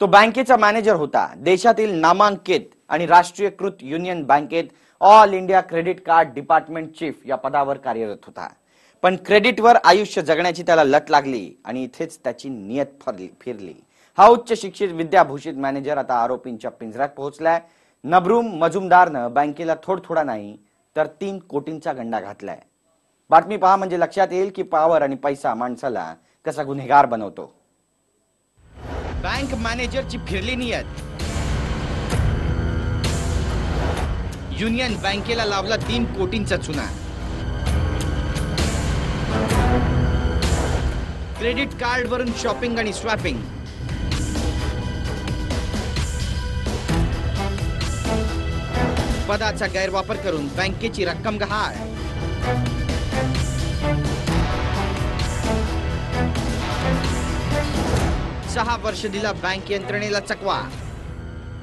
तो बँकेचा मॅनेजर होता. देशातील नामांकित आणि राष्ट्रीयकृत युनियन बँकेत all India credit card department chief या पदावर कार्यरत होता. पण क्रेडिटवर आयुष्य जगण्याची त्याला लत लागली आणि इथेच त्याची नियत फरली फिरली. हा उच्च शिक्षित विद्याभूषित मॅनेजर आता आरोपींच्या पिंजऱ्यात पोहोचलाय. नबरूम मजुमदारनं बँकेला थोड थोडा नाही तर तीन कोटींचा गंडा घातलाय. बातमी पहा म्हणजे लक्षात येईल की पॉवर आणि पैसा माणसाला कसा गुन्हेगार बनवतो. बँक मॅनेजरची फिरली नियत. युनियन बँकेला लावला तीन कोटींचा चुना. क्रेडिट कार्ड वरून शॉपिंग आणि स्वॅपिंग. पदाचा गैरवापर करून बँकेची रक्कम गहाळ. सहा वर्ष दिला बँक यंत्रणेला चकवा.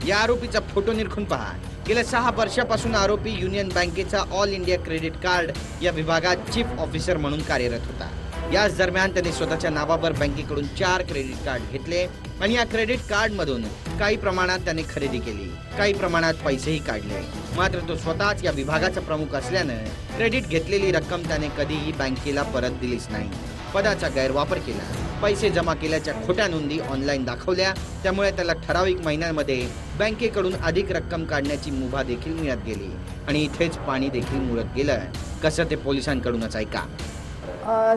या आरोपीचा फोटो निरखून पहा. गेल्या सहा वर्षापासून आरोपी युनियन बँकेचा ऑल इंडिया क्रेडिट कार्ड या विभागात चीफ ऑफिसर म्हणून कार्यरत होता. याच दरम्यान त्याने स्वतःच्या नावावर बँकेकडून चार क्रेडिट कार्ड घेतले आणि या क्रेडिट कार्ड मधून काही प्रमाणात त्याने खरेदी केली. काही प्रमाणात पैसेही काढले. मात्र तो स्वतःच या विभागाचा प्रमुख असल्यानं क्रेडिट घेतलेली रक्कम त्याने कधीही बँकेला परत दिलीच नाही. पदाचा गैरवापर केला. पैसे जमा केल्याच्या खोट्या नोंदी ऑनलाईन दाखवल्या. त्यामुळे त्याला ठराविक महिन्यांमध्ये बँकेकडून अधिक रक्कम काढण्याची मुभा देखील मिळत गेली. आणि इथेच पाणी देखील मुळत गेलं कसं ते पोलिसांकडूनच ऐका.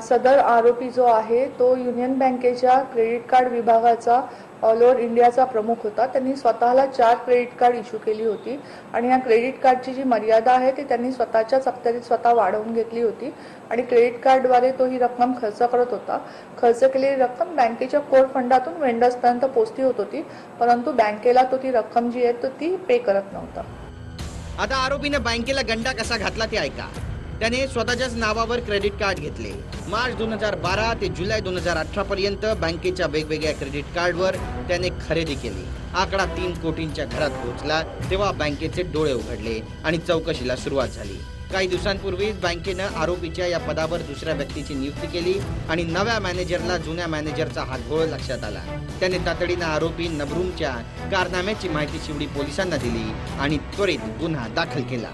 सदर आरोपी जो आहे तो युनियन बँकेच्या क्रेडिट कार्ड विभागाचा ऑल ओव्हर इंडियाचा प्रमुख होता. त्यांनी स्वतःला चार क्रेडिट कार्ड इश्यू केली होती आणि या क्रेडिट कार्डची जी मर्यादा आहे ती त्यांनी स्वतःच्याच अखत्यारीत स्वतः वाढवून घेतली होती आणि क्रेडिट कार्डद्वारे तो ही रक्कम खर्च करत होता. खर्च केलेली रक्कम बँकेच्या कोर फंडातून वेंडर्सपर्यंत पोचती होत होती परंतु बँकेला तो ती रक्कम जी आहे तो ती पे करत नव्हता. आता आरोपीने बँकेला गंडा कसा घातला ते ऐका. त्याने स्वतःच्याच नावावर क्रेडिट कार्ड घेतले. मार्च दोन हजार बारा ते जुलै दोन हजार अठरा पर्यंत बँकेच्या वेगवेगळ्या क्रेडिट कार्डवर त्याने खरेदी केली. आकडा तीन कोटींच्या घरात पोहोचला तेव्हा बँकेचे डोळे उघडले आणि चौकशीला सुरुवात झाली. काही दिवसांपूर्वीच बँकेनं आरोपीच्या या पदावर दुसऱ्या व्यक्तीची नियुक्ती केली आणि नव्या मॅनेजरला जुन्या मॅनेजरचा हातगोळ लक्षात आला. त्याने तातडीनं आरोपी नबरूमच्या कारनाम्याची माहिती शिवडी पोलिसांना दिली आणि त्वरित गुन्हा दाखल केला.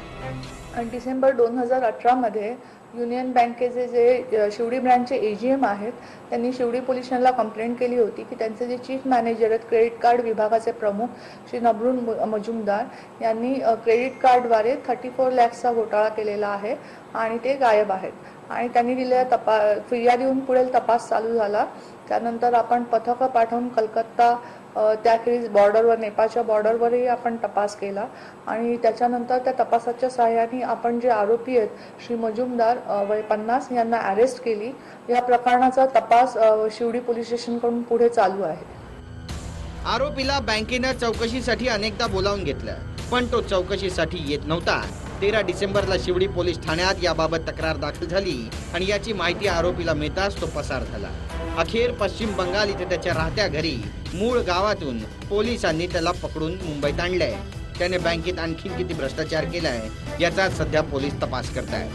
डिसेंबर दोन हजार अठरामध्ये युनियन बँकेचे जे शिवडी ब्रँचचे ए जी एम आहेत त्यांनी शिवडी पोलिसांना कंप्लेंट केली होती की त्यांचे जे चीफ मॅनेजर आहेत क्रेडिट कार्ड विभागाचे प्रमुख श्री नबरून मजुमदार यांनी क्रेडिट कार्डद्वारे थर्टी फोर लॅक्सचा घोटाळा केलेला आहे आणि ते गायब आहेत. आणि त्यांनी दिलेल्या तपा फिर्यादीहून पुढील तपास चालू झाला. त्यानंतर आपण पथकं पाठवून कलकत्ता त्याखेरीज बॉर्डरवर नेपाळच्या बॉर्डरवरही आपण तपास केला. आणि त्याच्यानंतर त्या तपासाच्या सहाय्याने आपण जे आरोपी आहेत श्री मजुमदार वय पन्नास यांना अरेस्ट केली. या प्रकरणाचा तपास शिवडी पोलीस स्टेशनकडून पुढे चालू आहे. आरोपीला बँकेनं चौकशीसाठी अनेकदा बोलावून घेतलं पण तो चौकशीसाठी येत नव्हता. तेरा डिसेंबरला शिवडी पोलीस ठाण्यात याबाबत तक्रार दाखल झाली आणि याची माहिती आरोपीला मिळताच तो पसार झाला. अखेर पश्चिम बंगाल इथे त्याच्या राहत्या घरी मूळ गावातून पोलिसांनी त्याला पकडून मुंबईत आणलंय. त्याने बँकेत आणखीन किती भ्रष्टाचार केलाय याचा सध्या पोलीस तपास करतायत.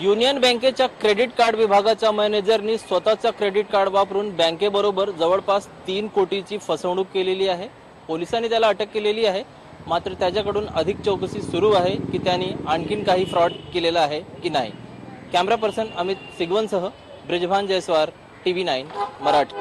युनियन बँकेच्या क्रेडिट कार्ड विभागाच्या मॅनेजरनी स्वतःचा क्रेडिट कार्ड वापरून बँकेबरोबर जवळपास तीन कोटीची फसवणूक केलेली आहे. पोलिसांनी त्याला अटक केलेली आहे. मात्र त्याच्याकडून अधिक चौकशी सुरू आहे की त्यांनी आणखीन काही फ्रॉड केलेला आहे की नाही. Camera person Amit सिगवनसह Brijbhan Jaiswar T V nine Marathi.